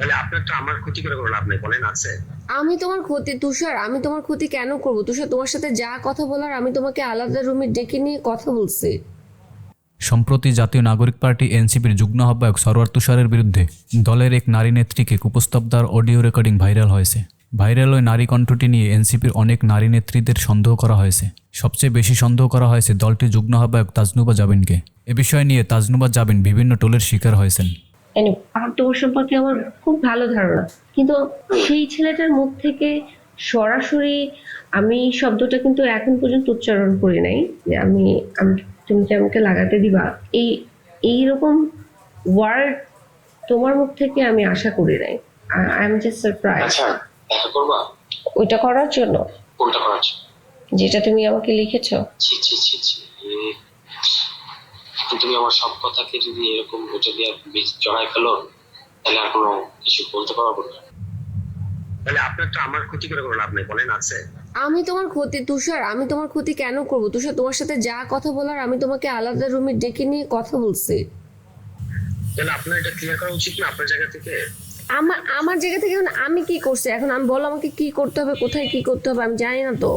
তাহলে আপনার তো আমার ক্ষতি করে কোনো লাভ নেই বলেন আছে। আমি তোমার ক্ষতি তুষার আমি তোমার ক্ষতি কেন করব? তুষার তোমার সাথে যা কথা বলার আমি তোমাকে আলাদা রুমে ডেকে নিয়ে কথা বলছি। সম্প্রতি জাতীয় নাগরিক পার্টি এনসিপির যুগ্ম আহ্বায়ক সরোয়ার তুষারের বিরুদ্ধে দলের এক নারী নেত্রীকে কুপস্তবদার অডিও রেকর্ডিং ভাইরাল হয়েছে। ভাইরাল ওই নারী কণ্ঠটি নিয়ে এনসিপির অনেক নারী নেত্রীদের সন্দেহ করা হয়েছে। সবচেয়ে বেশি সন্দেহ করা হয়েছে দলটির যুগ্ম আহ্বায়ক তাজনুবা জাবিনকে। এ বিষয় নিয়ে তাজনুবা জাবিন বিভিন্ন টোলের শিকার হয়েছেন। আমার তোমার সম্পর্কে আমার খুব ভালো ধারণা। কিন্তু সেই ছেলেটার মুখ থেকে সরাসরি আমি শব্দটা কিন্তু এখন পর্যন্ত উচ্চারণ করি নাই যে আমি তুমি কি আমাকে লাগাতে দিবা? এই এইরকম ওয়ার্ড তোমার মুখ থেকে আমি আশা করি নাই। আই এম জাস্ট সারপ্রাইজ আচ্ছা ওইটা করার জন্য? কোনটা করার যেটা তুমি আমাকে লিখেছো? ছি ছি ছি ছি এখন তুমি আমার সব কথাকে যদি এরকম ওটা দিয়ে বীজ জড়াই ফেলো তাহলে আর কোনো কিছু বলতে পারব না। তাহলে আপনার তো আমার ক্ষতি করে কোনো লাভ নেই বলেন আছে। আমি তোমার ক্ষতি তুষার আমি তোমার ক্ষতি কেন করব? তুষার তোমার সাথে যা কথা বলার আমি তোমাকে আলাদা রুমে ডেকে নিয়ে কথা বলছি। তাহলে আপনার এটা ক্লিয়ার করা উচিত না আপনার জায়গা থেকে? আমার আমার জায়গা থেকে এখন আমি কি করছি? এখন আমি বলো আমাকে কি করতে হবে কোথায় কি করতে হবে আমি জানি না তো।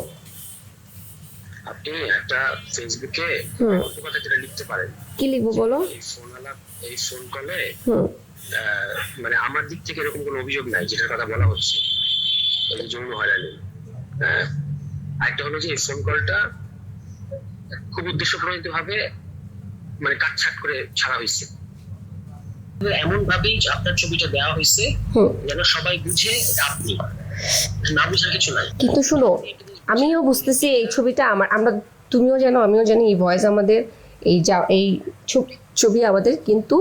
আপনি একটা ফেসবুকে। কথা যেটা লিখতে পারেন? কি লিখব বলো? এই ফোন আলাপ এই ফোন কলে মানে আমার দিক থেকে এরকম কোনো অভিযোগ নাই যেটার কথা বলা হচ্ছে। মানে যৌন হয়রানি। হ্যাঁ। আরেকটা হলো যে এই ফোন কলটা খুব উদ্দেশ্য প্রণীত ভাবে মানে কাটছাট করে ছাড়া হয়েছে। এমন ভাবেই আপনার ছবিটা দেওয়া হয়েছে যেন সবাই বুঝে আপনি। না বুঝার কিছু নাই। কিন্তু শুনো আমিও বুঝতেছি এই ছবিটা আমার, আমরা তুমিও জানো, আমিও জানি এই ভয়েস আমাদের, এই যা, এই ছবি আমাদের, কিন্তু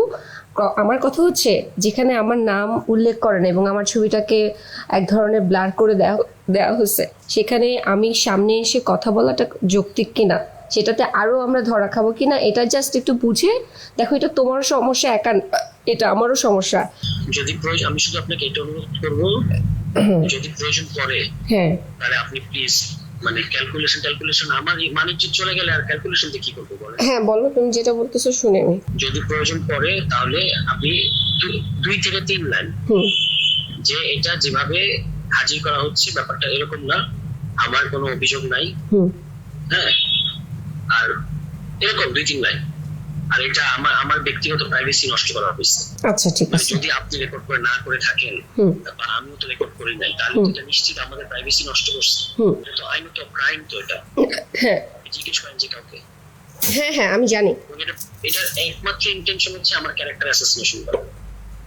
আমার কথা হচ্ছে যেখানে আমার নাম উল্লেখ করেন এবং আমার ছবিটাকে এক ধরনের ব্লার করে দেওয়া দেওয়া হয়েছে সেখানে আমি সামনে এসে কথা বলাটা যৌক্তিক কিনা, সেটাতে আরও আমরা ধরা খাব কিনা, এটা জাস্ট একটু বুঝে, দেখো এটা তোমার সমস্যা, একা এটা আমারও সমস্যা। যদি প্রয়োজন আমি শুধু আপনাকে এটা অনুরোধ করব যদি প্রয়োজন পড়ে হ্যাঁ। তাহলে আপনি প্লিজ মানে ক্যালকুলেশন ক্যালকুলেশন আমার বাণিজ্য চলে গেলে আর ক্যালকুলেশন দিয়ে কি করব বলেন? হ্যাঁ বলো তুমি যেটা বলতেছো শুনে আমি যদি প্রয়োজন পড়ে তাহলে আপনি দুই থেকে তিন লাইন। হুম। যে এটা যেভাবে হাজির করা হচ্ছে ব্যাপারটা এরকম না। আমার কোনো অভিযোগ নাই। হুম। হ্যাঁ। আর এরকম দুই তিন লাইন। আর এটা আমার আমার ব্যক্তিগত প্রাইভেসি নষ্ট করা হয়েছে। আচ্ছা ঠিক মানে আছে। যদি আপনি রেকর্ড করে না করে থাকেন বা আমিও তো রেকর্ড করি নাই তাহলে তো এটা নিশ্চিত আমাদের প্রাইভেসি নষ্ট করছে। হুম। এটা তো আইনত ক্রাইম তো এটা। হ্যাঁ। জিজ্ঞেস করেন যে কাউকে। হ্যাঁ হ্যাঁ আমি জানি। এটার একমাত্র ইন্টেনশন হচ্ছে আমার ক্যারেক্টার অ্যাসাসিনেশন করা।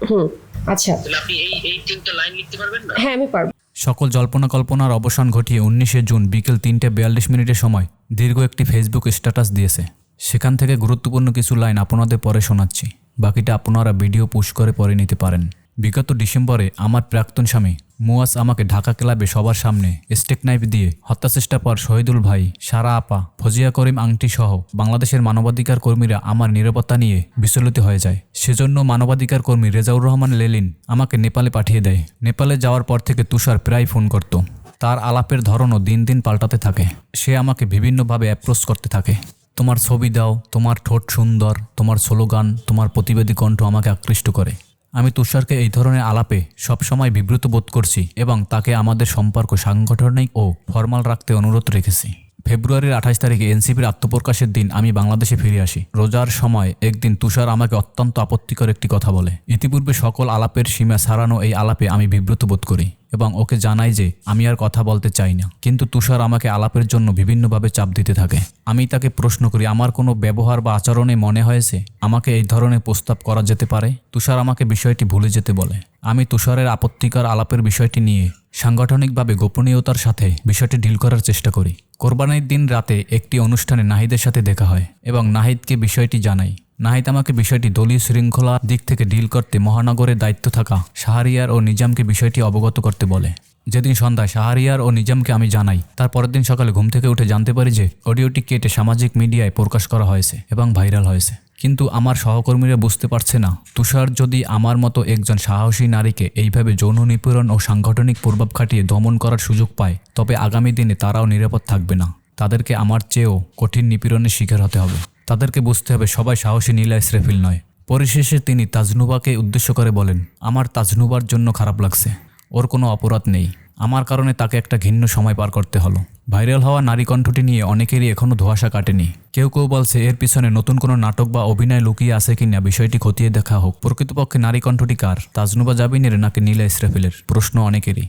হুম আচ্ছা। তাহলে আপনি এই এই তিনটা লাইন লিখতে পারবেন না? হ্যাঁ আমি পারব। সকল জল্পনা কল্পনার অবসান ঘটিয়ে উনিশে জুন বিকেল তিনটে বিয়াল্লিশ মিনিটের সময় দীর্ঘ একটি ফেসবুক স্ট্যাটাস দিয়েছে। সেখান থেকে গুরুত্বপূর্ণ কিছু লাইন আপনাদের পরে শোনাচ্ছি। বাকিটা আপনারা ভিডিও পুশ করে পরে নিতে পারেন। বিগত ডিসেম্বরে আমার প্রাক্তন স্বামী মুয়াস আমাকে ঢাকা ক্লাবে সবার সামনে স্টেক নাইফ দিয়ে হত্যাচেষ্টা পর শহীদুল ভাই, সারা আপা, ফজিয়া করিম আংটি সহ বাংলাদেশের মানবাধিকার কর্মীরা আমার নিরাপত্তা নিয়ে বিচলিত হয়ে যায়। সেজন্য মানবাধিকার কর্মী রেজাউর রহমান লেলিন আমাকে নেপালে পাঠিয়ে দেয়। নেপালে যাওয়ার পর থেকে তুষার প্রায় ফোন করত। তার আলাপের ধরনও দিন দিন পাল্টাতে থাকে। সে আমাকে বিভিন্নভাবে অ্যাপ্রোচ করতে থাকে। তোমার ছবি দাও, তোমার ঠোঁট সুন্দর, তোমার স্লোগান, তোমার প্রতিবেদী কণ্ঠ আমাকে আকৃষ্ট করে। আমি তুষারকে এই ধরনের আলাপে সবসময় বিব্রত বোধ করছি এবং তাকে আমাদের সম্পর্ক সাংগঠনিক ও ফর্মাল রাখতে অনুরোধ রেখেছি। ফেব্রুয়ারির আঠাশ তারিখে এনসিপির আত্মপ্রকাশের দিন আমি বাংলাদেশে ফিরে আসি। রোজার সময় একদিন তুষার আমাকে অত্যন্ত আপত্তিকর একটি কথা বলে। ইতিপূর্বে সকল আলাপের সীমা সারানো এই আলাপে আমি বিব্রত বোধ করি। এবং ওকে জানাই যে, আমি আর কথা বলতে চাই না। কিন্তু তুষার আমাকে আলাপের জন্য বিভিন্নভাবে চাপ দিতে থাকে। আমি তাকে প্রশ্ন করি, আমার কোনো ব্যবহার বা আচরণে মনে হয়েছে? আমাকে এই ধরনের প্রস্তাব করা যেতে পারে? তুষার আমাকে বিষয়টি ভুলে যেতে বলে। আমি তুষারের আপত্তিকর আলাপের বিষয়টি নিয়ে সাংগঠনিকভাবে গোপনীয়তার সাথে বিষয়টি ডিল করার চেষ্টা করি। কোরবানির দিন রাতে একটি অনুষ্ঠানে নাহিদের সাথে দেখা হয় এবং নাহিদকে বিষয়টি জানাই। নাহিদ আমাকে বিষয়টি দলীয় শৃঙ্খলা দিক থেকে ডিল করতে মহানগরের দায়িত্ব থাকা শাহরিয়ার ও নিজামকে বিষয়টি অবগত করতে বলে। যেদিন সন্ধ্যায় শাহরিয়ার ও নিজামকে আমি জানাই, তার পরের দিন সকালে ঘুম থেকে উঠে জানতে পারি যে অডিওটি কেটে সামাজিক মিডিয়ায় প্রকাশ করা হয়েছে এবং ভাইরাল হয়েছে। কিন্তু আমার সহকর্মীরা বুঝতে পারছে না। তুষার যদি আমার মতো একজন সাহসী নারীকে এইভাবে যৌন নিপীড়ন ও সাংগঠনিক প্রভাব খাটিয়ে দমন করার সুযোগ পায়, তবে আগামী দিনে তারাও নিরাপদ থাকবে না। তাদেরকে আমার চেয়েও কঠিন নিপীড়নের শিকার হতে হবে। তাদেরকে বুঝতে হবে সবাই সাহসী নীলা ইসরেফিল নয়। পরিশেষে তিনি তাজনুবাকে উদ্দেশ্য করে বলেন, আমার তাজনুবার জন্য খারাপ লাগছে। ওর কোনো অপরাধ নেই। আমার কারণে তাকে একটা ঘিন্ন সময় পার করতে হলো। ভাইরাল হওয়া নারী কণ্ঠটি নিয়ে অনেকেরই এখনও ধোয়াশা কাটেনি। কেউ কেউ বলছে এর পিছনে নতুন কোনো নাটক বা অভিনয় লুকিয়ে আছে কিনা বিষয়টি খতিয়ে দেখা হোক। প্রকৃতপক্ষে নারী কণ্ঠটি কার? তাজনুবা জাবিনের নাকি নীলা ইসরাফিলের? প্রশ্ন অনেকেরই।